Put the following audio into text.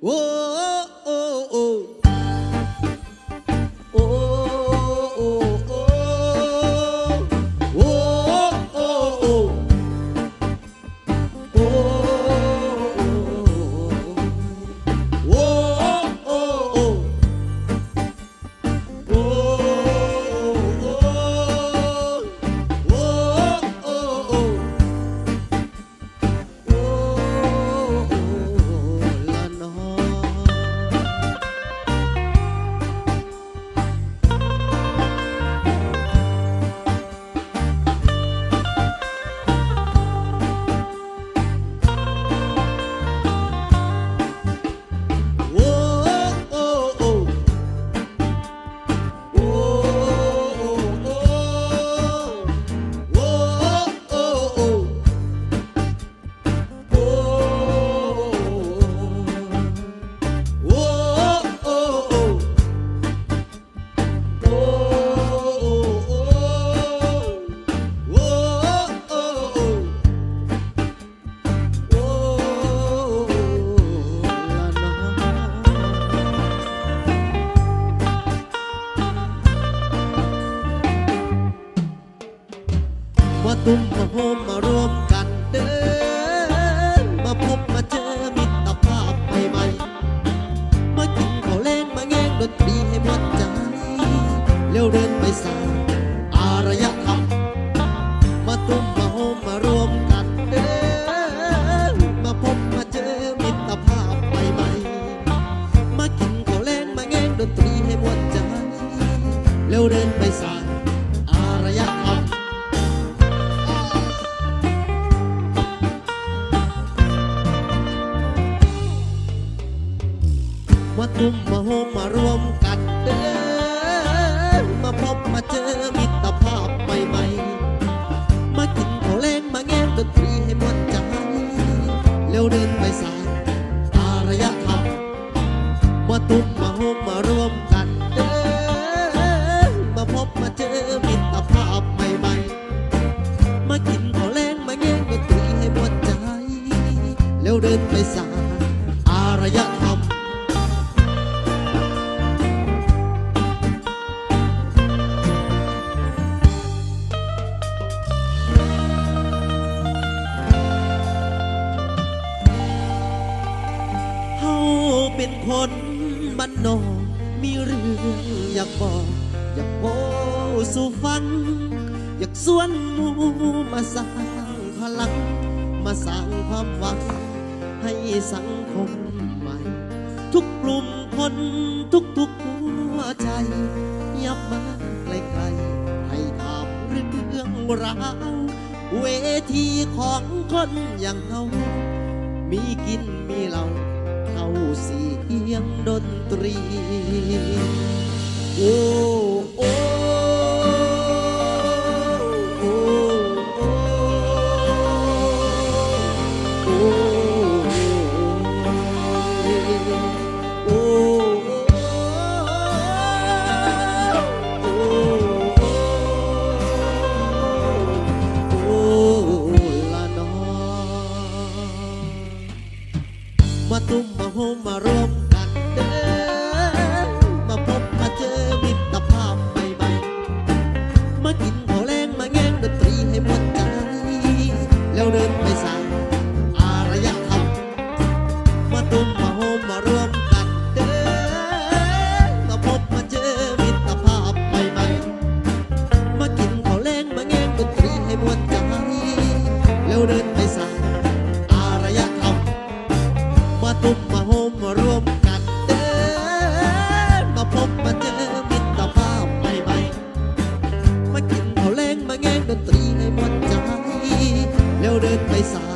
我 ตุ้มมาโฮมมารวมกันเดินมาพบมาเจอมิตรภาพใหม่ๆมากินข้าวเล่นมาแง่งดนตรีให้หมดใจเร็วเดินไปสายอารยธรรมมาตุ้มมาโฮมมารวมกันเดินมาพบมาเจอมิตรภาพใหม่ๆมากินข้าวเล่นมาแง่งดนตรีให้หมดใจเร็วเดินไปสาย มาตุ้มมาโฮมมารวมกันเดินมาพบมาเจอมิตรภาพใหม่ๆ มากินข้าวแลงมาแง้มดนตรีให้หมดใจเร็วเดินไปสายอารยธรรมมาตุ้มมาโฮมมารวมกันเดินมาพบมาเจอมิตรภาพใหม่ๆ มากินข้าวแลงมาแง้มดนตรีให้หมดใจเร็วเดินไปสาย เป็นคนบ้านนอกมีเรื่องอยากบอก อยากบอกสู่ฟัง อยากสวนมูมาสร้างพลัง มาสร้างความหวัง ให้สังคมใหม่ ทุกกลุ่มคนทุกทุกหัวใจยับมาไกลๆให้ถามเรื่องราวเวทีของคนอย่างเฮามีกินมีเหล้า เข้าเสียงดนตรี โอ้ ตุ้มมาโฮมมารวม มมาโฮมมารวมกันเดินมาพบมาเจอมิตรภาพใหม่ๆมากินข้าวแรงมาแง่งดนตรีให้หมดใจแล้วเดินไปสาย